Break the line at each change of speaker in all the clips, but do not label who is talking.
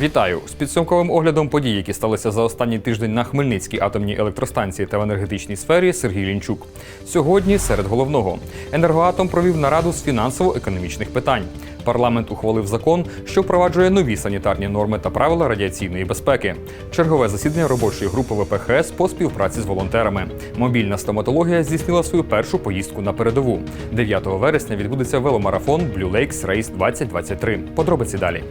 Вітаю з підсумковим оглядом подій, які сталися за останній тиждень на Хмельницькій атомній електростанції та в енергетичній сфері. Сергій Лінчук. Сьогодні серед головного енергоатом провів нараду з фінансово-економічних питань. Парламент ухвалив закон, що впроваджує нові санітарні норми та правила радіаційної безпеки. Чергове засідання робочої групи ВПХС по співпраці з волонтерами. Мобільна стоматологія здійснила свою першу поїздку на передову. 9 вересня відбудеться веломарафон Blue Lakes Race 2023. Подробиці далі.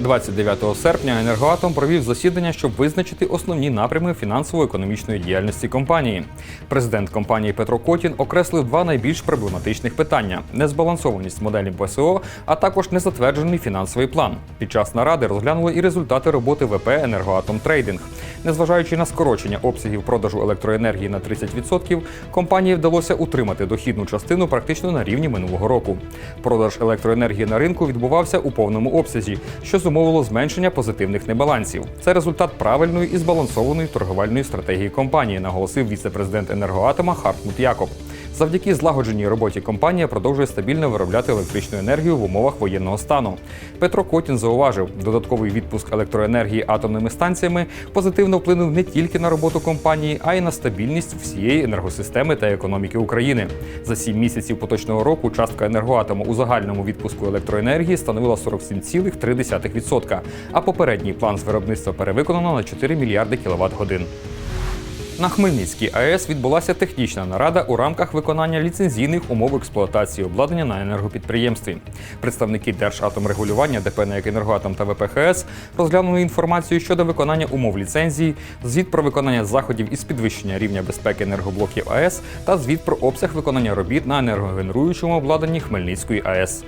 29 серпня енергоатом провів засідання, щоб визначити основні напрями фінансово-економічної діяльності компанії. Президент компанії Петро Котін окреслив два найбільш проблематичних питання: незбалансованість моделі ПСО, а також незатверджений фінансовий план. Під час наради розглянули і результати роботи ВП Енергоатом Трейдинг. Незважаючи на скорочення обсягів продажу електроенергії на 30%, компанії вдалося утримати дохідну частину практично на рівні минулого року. Продаж електроенергії на ринку відбувався у повному обсязі, що зумовило зменшення позитивних небалансів. Це результат правильної і збалансованої торговельної стратегії компанії, наголосив віце-президент енергоатома Хартмут Якоб. Завдяки злагодженій роботі компанія продовжує стабільно виробляти електричну енергію в умовах воєнного стану. Петро Котін зауважив, додатковий відпуск електроенергії атомними станціями позитивно вплинув не тільки на роботу компанії, а й на стабільність всієї енергосистеми та економіки України. За сім місяців поточного року частка енергоатому у загальному відпуску електроенергії становила 47,3%, а попередній план з виробництва перевиконано на 4 мільярди кВт годин. На Хмельницькій АЕС відбулася технічна нарада у рамках виконання ліцензійних умов експлуатації обладнання на енергопідприємстві. Представники Держатомрегулювання, ДП «НЕК Енергоатом та ВПХС розглянули інформацію щодо виконання умов ліцензії, звіт про виконання заходів із підвищення рівня безпеки енергоблоків АЕС та звіт про обсяг виконання робіт на енергогенеруючому обладнанні Хмельницької АЕС.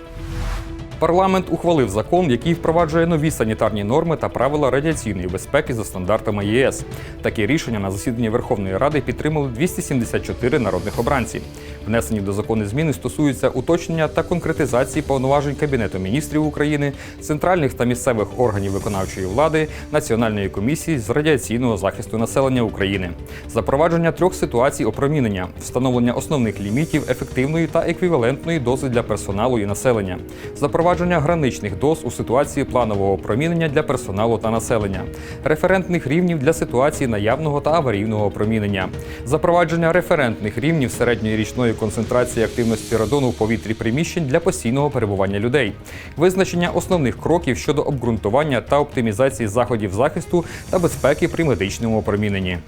Парламент ухвалив закон, який впроваджує нові санітарні норми та правила радіаційної безпеки за стандартами ЄС. Таке рішення на засіданні Верховної Ради підтримали 274 народних обранці. Внесені до закону зміни стосуються уточнення та конкретизації повноважень Кабінету міністрів України, центральних та місцевих органів виконавчої влади, Національної комісії з радіаційного захисту населення України, запровадження трьох ситуацій опромінення, встановлення основних лімітів ефективної та еквівалентної дози для персоналу і населення, запровадження граничних доз у ситуації планового опромінення для персоналу та населення, референтних рівнів для ситуації наявного та аварійного опромінення, запровадження референтних рівнів середньої річної концентрації активності радону в повітрі приміщень для постійного перебування людей, визначення основних кроків щодо обґрунтування та оптимізації заходів захисту та безпеки при медичному опроміненні.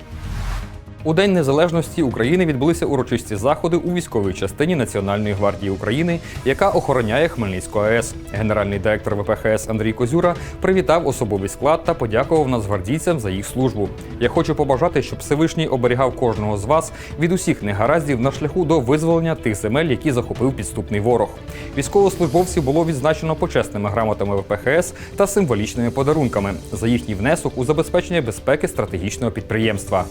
У День Незалежності України відбулися урочисті заходи у військовій частині Національної гвардії України, яка охороняє Хмельницьку АЕС. Генеральний директор ВПХС Андрій Козюра привітав особовий склад та подякував нацгвардійцям за їх службу. Я хочу побажати, щоб Всевишній оберігав кожного з вас від усіх негараздів на шляху до визволення тих земель, які захопив підступний ворог. Військовослужбовців було відзначено почесними грамотами ВПХС та символічними подарунками за їхній внесок у забезпечення безпеки стратегічного підприємства.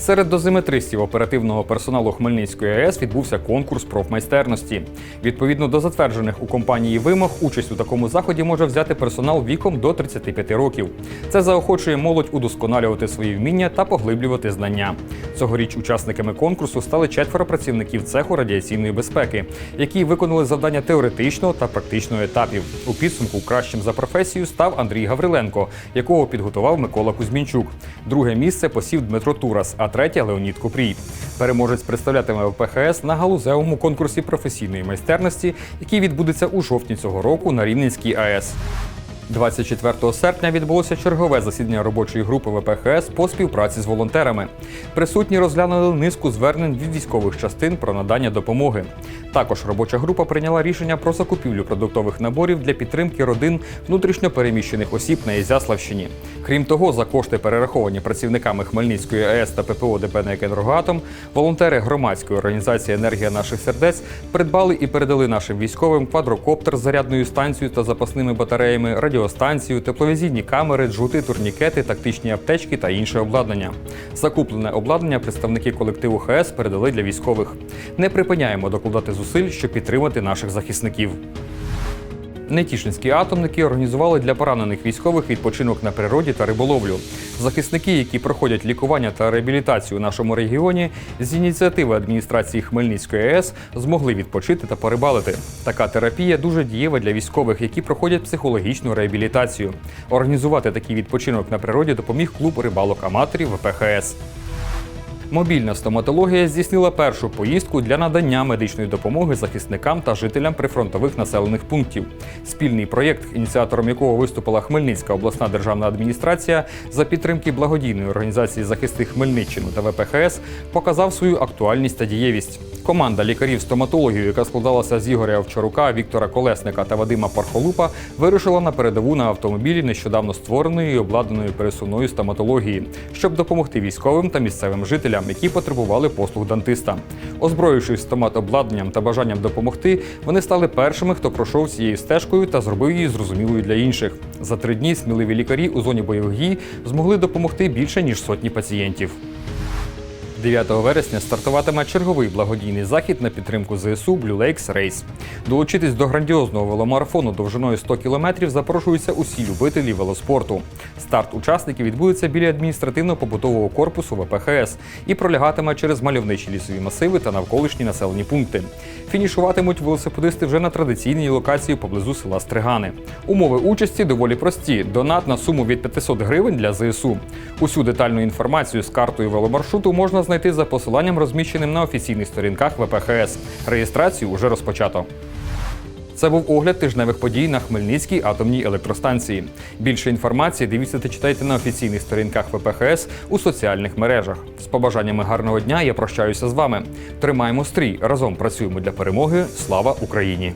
Серед дозиметристів оперативного персоналу Хмельницької АЕС відбувся конкурс профмайстерності. Відповідно до затверджених у компанії вимог, участь у такому заході може взяти персонал віком до 35 років. Це заохочує молодь удосконалювати свої вміння та поглиблювати знання. Цьогоріч учасниками конкурсу стали четверо працівників цеху радіаційної безпеки, які виконали завдання теоретичного та практичного етапів. У підсумку кращим за професію став Андрій Гавриленко, якого підготував Микола Кузьмінчук. Друге місце посів Дмитро Турас, а третє Леонід Купрій. Переможець представлятиме ВПХС на галузевому конкурсі професійної майстерності, який відбудеться у жовтні цього року на Рівненській АЕС. 24 серпня відбулося чергове засідання робочої групи ВПХС по співпраці з волонтерами. Присутні розглянули низку звернень від військових частин про надання допомоги. Також робоча група прийняла рішення про закупівлю продуктових наборів для підтримки родин внутрішньо переміщених осіб на Ізяславщині. Крім того, за кошти, перераховані працівниками Хмельницької АЕС та ППО ДП «НЕК Енергоатом», волонтери громадської організації Енергія наших сердець придбали і передали нашим військовим квадрокоптер з зарядною станцією та запасними батареями, радіостанцію, тепловізійні камери, джгути, турнікети, тактичні аптечки та інше обладнання. Закуплене обладнання представники колективу ХС передали для військових. Не припиняємо докладати зусиль, щоб підтримати наших захисників. Нетішинські атомники організували для поранених військових відпочинок на природі та риболовлю. Захисники, які проходять лікування та реабілітацію у нашому регіоні, з ініціативи адміністрації Хмельницької АЕС змогли відпочити та порибалити. Така терапія дуже дієва для військових, які проходять психологічну реабілітацію. Організувати такий відпочинок на природі допоміг клуб рибалок-аматорів ВПХС. Мобільна стоматологія здійснила першу поїздку для надання медичної допомоги захисникам та жителям прифронтових населених пунктів. Спільний проєкт, ініціатором якого виступила Хмельницька обласна державна адміністрація за підтримки благодійної організації захисти Хмельниччину та ВПХС, показав свою актуальність та дієвість. Команда лікарів-стоматологів, яка складалася з Ігоря Овчарука, Віктора Колесника та Вадима Пархолупа, вирушила на передову на автомобілі нещодавно створеної і обладнаної пересувної стоматології, щоб допомогти військовим та місцевим жителям, які потребували послуг дантиста. Озброївшись стоматобладнанням та бажанням допомогти, вони стали першими, хто пройшов цією стежкою та зробив її зрозумілою для інших. За три дні сміливі лікарі у зоні бойових дій змогли допомогти більше ніж сотні пацієнтів. 9 вересня стартуватиме черговий благодійний захід на підтримку ЗСУ Blue Lakes Race. Долучитись до грандіозного веломарафону довжиною 100 кілометрів запрошуються усі любителі велоспорту. Старт учасників відбудеться біля адміністративно-побутового корпусу ВПХС і пролягатиме через мальовничі лісові масиви та навколишні населені пункти. Фінішуватимуть велосипедисти вже на традиційній локації поблизу села Стригани. Умови участі доволі прості: донат на суму від 500 гривень для ЗСУ. Усю детальну інформацію з картою веломаршруту можна знайти за посиланням, розміщеним на офіційних сторінках ВПХС. Реєстрацію вже розпочато. Це був огляд тижневих подій на Хмельницькій атомній електростанції. Більше інформації дивіться та читайте на офіційних сторінках ВПХС у соціальних мережах. З побажаннями гарного дня я прощаюся з вами. Тримаємо стрій, разом працюємо для перемоги. Слава Україні!